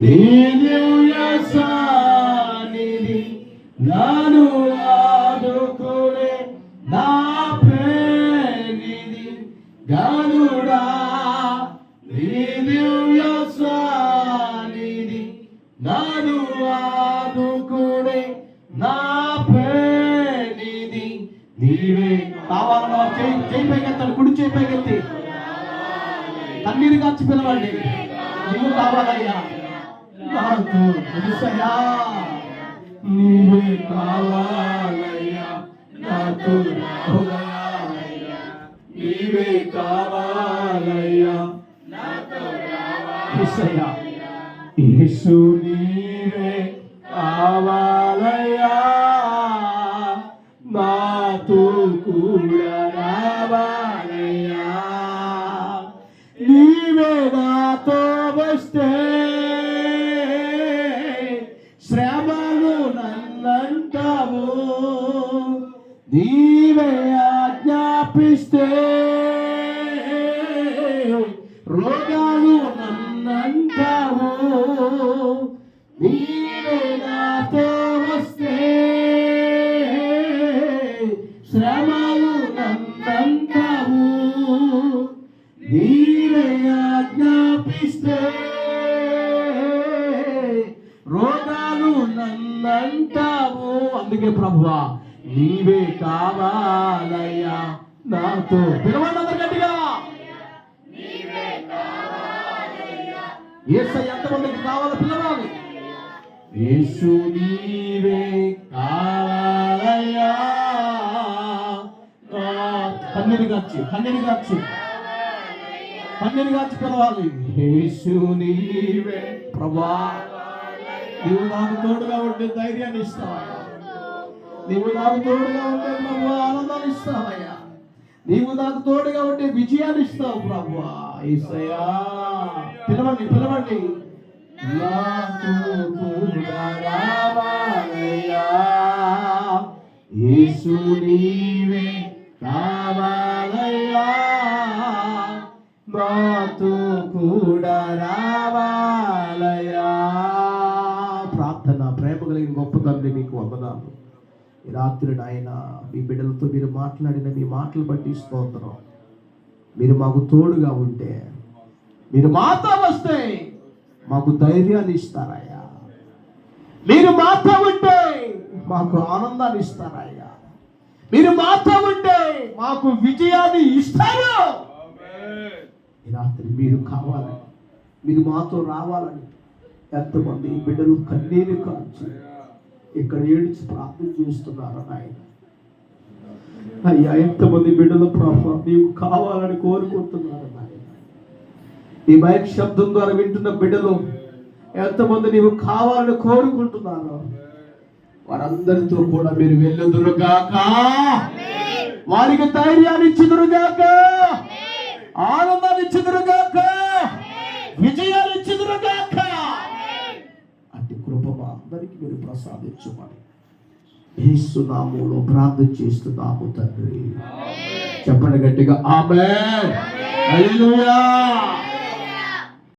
నీ దివ్య సాన్నిధి నన్ను ఆదుకునే నా ప్రేమిది. గనుడా నీ దివ్య సాన్నిధి నన్ను ఆదుకునే నా ప్రేమిది. నీవే కావాలన్నా చేయి చేయి పైకెత్తాడు కుడి చేయి పైకెత్తి. కన్నీరు కాచి పిలవండి. నువ్వు కావాలయ్యా. నాకు తెలుసయ్యా. నీవే కావాలయ్యా. నాకు రావాలయ్యా. నీవే కావాలయ్యా. యేసయ్యా యేసు నీవే కావాలయ్యా. నాతో కూడా రావాలయ్యా. నీవే నాతో వస్తే నీవు నన్నంటావు. నీవే ఆజ్ఞాపిస్తే. రోగాలు నన్నంటావు. నీవే నాతో వస్తే. శ్రమలు నన్నంటావు. నీవే ఆజ్ఞాపిస్తే. రోగాలు నన్ను నన్నంటావు అందుకే ప్రభువా నీవే కావాలయ్యా. నాతో పిలవండి అందరు గట్టిగా. ఏసై ఎంతమందికి కావాలో పిలవాలి? యేసు నీవే కావాలయ్యా. పన్నెండు కాచి పన్నెండు కాచి పన్నెండు కాచి పిలవాలి. యేసు నీవే. ప్రభా నీవు నాకు తోడుగా ఉండే ధైర్యాన్ని ఇస్తావయ్యా. నీవు నాకు తోడుగా ఉంటే ప్రభు ఆనందాన్ని ఇస్తావయ్యా. నీవు నాకు తోడుగా ఉండే విజయాన్ని ఇస్తావు ప్రభు. ఈసయా పిలవండి పిలవండి. నాతో యేసు నీవే కావాలయ్యా. మాతో కూడా రావాలయ్యా. కలిగిన గొప్ప తండ్రి మీకు వందనాలు. ఈ రాత్రి నాయన మీ బిడ్డలతో మీరు మాట్లాడిన మీ మాటలు బట్టి స్తోత్రం. మీరు మాకు తోడుగా ఉంటే మీరు మాతో వస్తే మాకు ధైర్యాన్ని ఇస్తారయ్యా. మీరు మాతో ఉంటే మాకు ఆనందాన్ని ఇస్తారయ్యా. మీరు మాతో ఉంటే మాకు విజయాన్ని ఇస్తారు. ఈ రాత్రి మీరు కావాలని మీరు మాతో రావాలని ఎంతమంది బిడ్డలు కన్నీరు కాల్చి ఇక్కడ ఏడ్చి ప్రార్థన చేస్తున్నారు నాయన? అయ్యా ఎంతమంది బిడ్డలు ప్రభావ నీవు కావాలని కోరుకుంటున్నారు నాయన. ఈ బైక్ శబ్దం ద్వారా వింటున్న బిడ్డలు ఎంతమంది నీవు కావాలని కోరుకుంటున్నారు వారందరితో కూడా మీరు వెళ్ళదురుగాక. వారికి ధైర్యాన్ని ఇచ్చిదురుగాక. ఆనందాన్ని ఇచ్చిదురుగాక. విజయాన్ని ఇచ్చిదురుగాక అట్టి కృప మా అందరికి మీరు ప్రసాదించమని. యేసునామంలో ప్రార్థన చేస్తున్నాము తండ్రి. చెప్పండి గట్టిగా ఆమె